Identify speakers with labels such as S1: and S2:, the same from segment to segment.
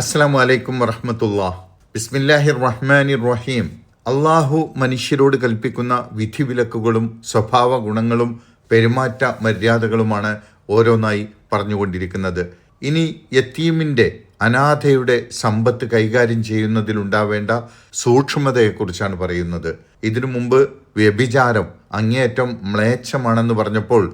S1: അസ്സാം വലൈക്കും വറഹമത്തുള്ള. ബിസ്മില്ലാഹിർ റഹ്മാനിർ റഹീം അള്ളാഹു മനുഷ്യരോട് കൽപ്പിക്കുന്ന വിധിവിലക്കുകളും സ്വഭാവ ഗുണങ്ങളും പെരുമാറ്റ മര്യാദകളുമാണ് ഓരോന്നായി പറഞ്ഞുകൊണ്ടിരിക്കുന്നത്. ഇനി യത്തീമിന്റെ അനാഥയുടെ സമ്പത്ത് കൈകാര്യം ചെയ്യുന്നതിലുണ്ടാവേണ്ട സൂക്ഷ്മതയെക്കുറിച്ചാണ് പറയുന്നത്. ഇതിനു മുമ്പ് വ്യഭിചാരം അങ്ങേയറ്റം മ്ലേച്ഛമാണെന്ന് പറഞ്ഞപ്പോൾ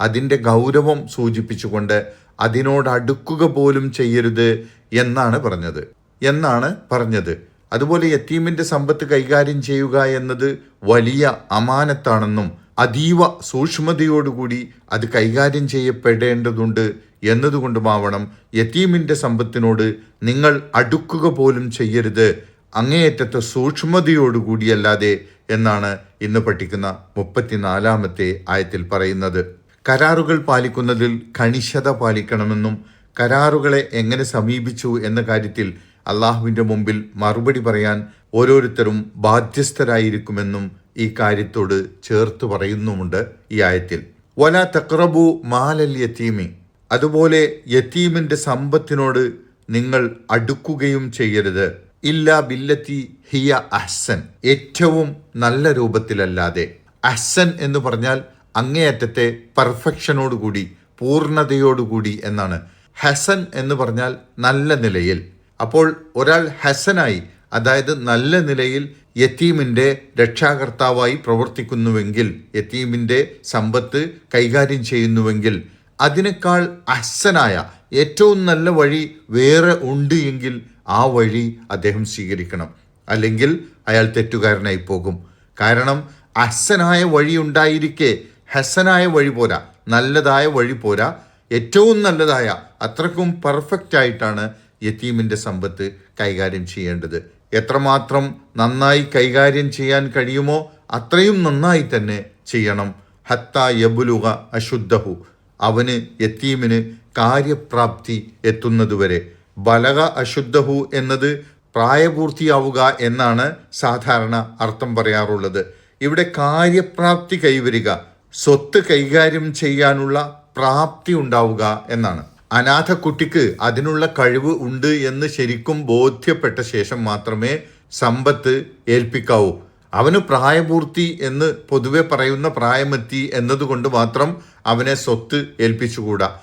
S1: അതിന്റെ ഗൗരവം സൂചിപ്പിച്ചുകൊണ്ട് അതിനോടടുക്കുക പോലും ചെയ്യരുത് എന്നാണ് പറഞ്ഞത്. എന്നാണ് പറഞ്ഞത്. അതുപോലെ യത്തീമിന്റെ സമ്പത്ത് കൈകാര്യം ചെയ്യുക എന്നത് വലിയ അമാനത്താണെന്നും അതീവ സൂക്ഷ്മതയോടുകൂടി അത് കൈകാര്യം ചെയ്യപ്പെടേണ്ടതുണ്ട് എന്നതുകൊണ്ടുമാവണം യത്തീമിന്റെ സമ്പത്തിനോട് നിങ്ങൾ അടുക്കുക പോലും ചെയ്യരുത്. അങ്ങേയറ്റത്തെ സൂക്ഷ്മതയോടുകൂടിയല്ലാതെ എന്നാണ് ഇന്ന് പഠിക്കുന്ന മുപ്പത്തിനാലാമത്തെ ആയത്തിൽ പറയുന്നത്. കരാറുകൾ പാലിക്കുന്നതിൽ കണിശത പാലിക്കണമെന്നും കരാറുകളെ എങ്ങനെ സമീപിച്ചു എന്ന കാര്യത്തിൽ അള്ളാഹുവിന്റെ മുമ്പിൽ മറുപടി പറയാൻ ഓരോരുത്തരും ബാധ്യസ്ഥരായിരിക്കുമെന്നും ഈ കാര്യത്തോട് ചേർത്ത് പറയുന്നുമുണ്ട് ഈ ആയത്തിൽ. വല തക്രബു മാലൽ യത്തീമി അതുപോലെ യത്തീമിന്റെ സമ്പത്തിനോട് നിങ്ങൾ അടുക്കുകയും ചെയ്യരുത്. ഇല്ല ബില്ലത്തി ഹിയ അഹ്സൻ. ഏറ്റവും നല്ല രൂപത്തിലല്ലാതെ. അഹ്സൻ എന്ന് പറഞ്ഞാൽ അങ്ങേയറ്റത്തെ പെർഫെക്ഷനോടുകൂടി പൂർണതയോടുകൂടി എന്നാണ്. ഹസൻ എന്ന് പറഞ്ഞാൽ നല്ല നിലയിൽ. അപ്പോൾ ഒരാൾ ഹസനായി അതായത് നല്ല നിലയിൽ യത്തീമിന്റെ രക്ഷാകർത്താവായി പ്രവർത്തിക്കുന്നുവെങ്കിൽ യത്തീമിന്റെ സമ്പത്ത് കൈകാര്യം ചെയ്യുന്നുവെങ്കിൽ അതിനേക്കാൾ അഹ്സനായ ഏറ്റവും നല്ല വഴി വേറെ ഉണ്ട് എങ്കിൽ ആ വഴി അദ്ദേഹം സ്വീകരിക്കണം. അല്ലെങ്കിൽ അയാൾ തെറ്റുകാരനായി പോകും. കാരണം അഹ്സനായ വഴി ഉണ്ടായിരിക്കെ ഹസനായ വഴി പോരാ നല്ലതായ വഴി പോരാ ഏറ്റവും നല്ലതായ അത്രക്കും പെർഫെക്റ്റ് ആയിട്ടാണ് യത്തീമിന്റെ സമ്പത്ത് കൈകാര്യം ചെയ്യേണ്ടത്. എത്രമാത്രം നന്നായി കൈകാര്യം ചെയ്യാൻ കഴിയുമോ അത്രയും നന്നായി തന്നെ ചെയ്യണം. ഹത്ത യബുലുക അശുദ്ധഹു. അവന് യത്തീമിന് കാര്യപ്രാപ്തി എത്തുന്നതുവരെ. ബലക അശുദ്ധഹു എന്നത് പ്രായപൂർത്തിയാവുക എന്നാണ് സാധാരണ അർത്ഥം പറയാറുള്ളത്. ഇവിടെ കാര്യപ്രാപ്തി കൈവരിക സ്വത്ത് കൈകാര്യം ചെയ്യാനുള്ള പ്രാപ്തി ഉണ്ടാവുക എന്നാണ്. അനാഥ കുട്ടിക്ക് അതിനുള്ള കഴിവ് ഉണ്ട് എന്ന് ശരിക്കും ബോധ്യപ്പെട്ട ശേഷം മാത്രമേ സമ്പത്ത് ഏൽപ്പിക്കാവൂ. അവന് പ്രായപൂർത്തി എന്ന് പൊതുവെ പറയുന്ന പ്രായമെത്തി എന്നതുകൊണ്ട് മാത്രം അവനെ സ്വത്ത് ഏൽപ്പിച്ചുകൂടാ.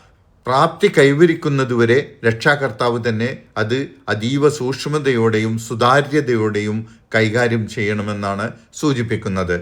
S1: പ്രാപ്തി കൈവരിക്കുന്നതുവരെ രക്ഷാകർത്താവ് തന്നെ അത് അതീവ സൂക്ഷ്മതയോടെയും സുതാര്യതയോടെയും കൈകാര്യം ചെയ്യണമെന്നാണ് സൂചിപ്പിക്കുന്നത്.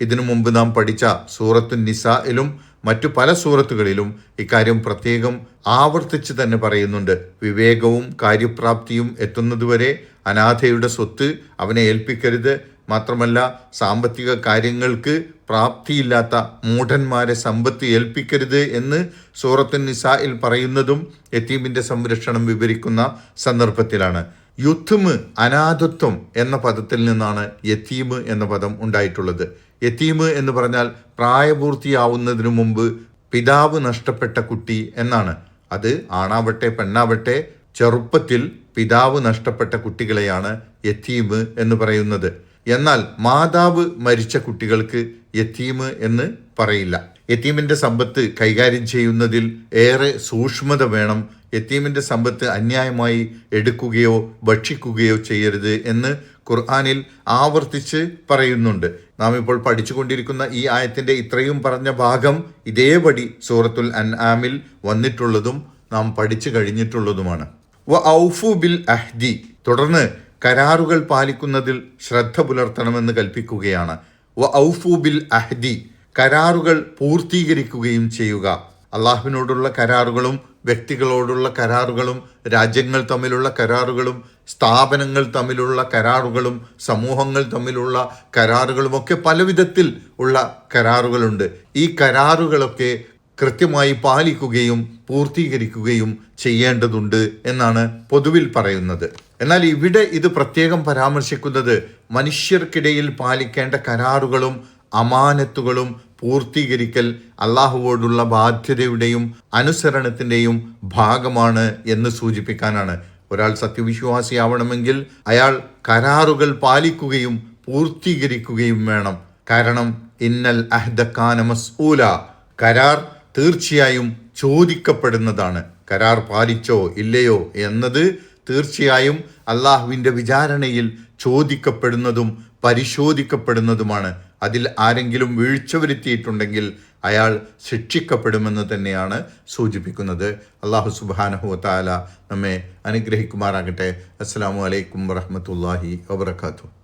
S1: ഇതിനു മുമ്പ് നാം പഠിച്ച സൂറത്തു നിസായിലും മറ്റു പല സൂറത്തുകളിലും ഇക്കാര്യം പ്രത്യേകം ആവർത്തിച്ച് തന്നെ പറയുന്നുണ്ട്. വിവേകവും കാര്യപ്രാപ്തിയും എത്തുന്നതുവരെ അനാഥയുടെ സ്വത്ത് അവനെ ഏൽപ്പിക്കരുത്. മാത്രമല്ല സാമ്പത്തിക കാര്യങ്ങൾക്ക് പ്രാപ്തിയില്ലാത്ത മൂഢന്മാരെ സമ്പത്ത് ഏൽപ്പിക്കരുത് എന്ന് സൂറത്തു നിസായിൽ പറയുന്നതും യത്തീമിന്റെ സംരക്ഷണം വിവരിക്കുന്ന സന്ദർഭത്തിലാണ്. യുദ്ധമ് അനാഥത്വം എന്ന പദത്തിൽ നിന്നാണ് യത്തീമ് എന്ന പദം ഉണ്ടായിട്ടുള്ളത്. യത്തീമ് എന്ന് പറഞ്ഞാൽ പ്രായപൂർത്തിയാവുന്നതിനു മുമ്പ് പിതാവ് നഷ്ടപ്പെട്ട കുട്ടി എന്നാണ്. അത് ആണാവട്ടെ പെണ്ണാവട്ടെ ചെറുപ്പത്തിൽ പിതാവ് നഷ്ടപ്പെട്ട കുട്ടികളെയാണ് യത്തീമ് എന്ന് പറയുന്നത്. എന്നാൽ മാതാവ് മരിച്ച കുട്ടികൾക്ക് യത്തീമ് എന്ന് പറയില്ല. യത്തീമിന്റെ സമ്പത്ത് കൈകാര്യം ചെയ്യുന്നതിൽ ഏറെ സൂക്ഷ്മത വേണം. യത്തീമിന്റെ സമ്പത്ത് അന്യായമായി എടുക്കുകയോ ഭക്ഷിക്കുകയോ ചെയ്യരുത് എന്ന് ഖുർആാനിൽ ആവർത്തിച്ച് പറയുന്നുണ്ട്. നാം ഇപ്പോൾ പഠിച്ചുകൊണ്ടിരിക്കുന്ന ഈ ആയത്തിന്റെ ഇത്രയും പറഞ്ഞ ഭാഗം ഇതേപടി സൂറത്തുൽ അൻആമിൽ വന്നിട്ടുള്ളതും നാം പഠിച്ചു കഴിഞ്ഞിട്ടുള്ളതുമാണ്. വ ഔഫു ബിൽ അഹ്ദി. തുടർന്ന് കരാറുകൾ പാലിക്കുന്നതിൽ ശ്രദ്ധ പുലർത്തണമെന്ന് കൽപ്പിക്കുകയാണ്. വ ഔഫു ബിൽ അഹ്ദി. കരാറുകൾ പൂർത്തീകരിക്കുകയും ചെയ്യുക. അള്ളാഹുവിനോടുള്ള കരാറുകളും വ്യക്തികളോടുള്ള കരാറുകളും രാജ്യങ്ങൾ തമ്മിലുള്ള കരാറുകളും സ്ഥാപനങ്ങൾ തമ്മിലുള്ള കരാറുകളും സമൂഹങ്ങൾ തമ്മിലുള്ള കരാറുകളുമൊക്കെ പല വിധത്തിൽ ഉള്ള കരാറുകളുണ്ട്. ഈ കരാറുകളൊക്കെ കൃത്യമായി പാലിക്കുകയും പൂർത്തീകരിക്കുകയും ചെയ്യേണ്ടതുണ്ട് എന്നാണ് പൊതുവിൽ പറയുന്നത്. എന്നാൽ ഇവിടെ ഇത് പ്രത്യേകം പരാമർശിക്കുന്നത് മനുഷ്യർക്കിടയിൽ പാലിക്കേണ്ട കരാറുകളും അമാനത്തുകളും പൂർത്തീകരിക്കൽ അള്ളാഹുവോടുള്ള ബാധ്യതയുടെയും അനുസരണത്തിന്റെയും ഭാഗമാണ് എന്ന് സൂചിപ്പിക്കാനാണ്. ഒരാൾ സത്യവിശ്വാസിയാവണമെങ്കിൽ അയാൾ കരാറുകൾ പാലിക്കുകയും പൂർത്തീകരിക്കുകയും വേണം. കാരണം ഇന്നൽ അഹ്ദക്കാന മസ്ഊല. കരാർ തീർച്ചയായും ചോദിക്കപ്പെടുന്നതാണ്. കരാർ പാലിച്ചോ ഇല്ലയോ എന്നത് തീർച്ചയായും അള്ളാഹുവിന്റെ വിചാരണയിൽ ചോദിക്കപ്പെടുന്നതും പരിശോധിക്കപ്പെടുന്നതുമാണ്. അതിൽ ആരെങ്കിലും വീഴ്ച വരുത്തിയിട്ടുണ്ടെങ്കിൽ അയാൾ ശിക്ഷിക്കപ്പെടുമെന്ന് തന്നെയാണ് സൂചിപ്പിക്കുന്നത്. അള്ളാഹു സുബാനഹു താല നമ്മെ അനുഗ്രഹിക്കുമാറാകട്ടെ. അസ്സാം വലൈക്കും വറഹമത്തല്ലാഹി വാബർക്കാത്തു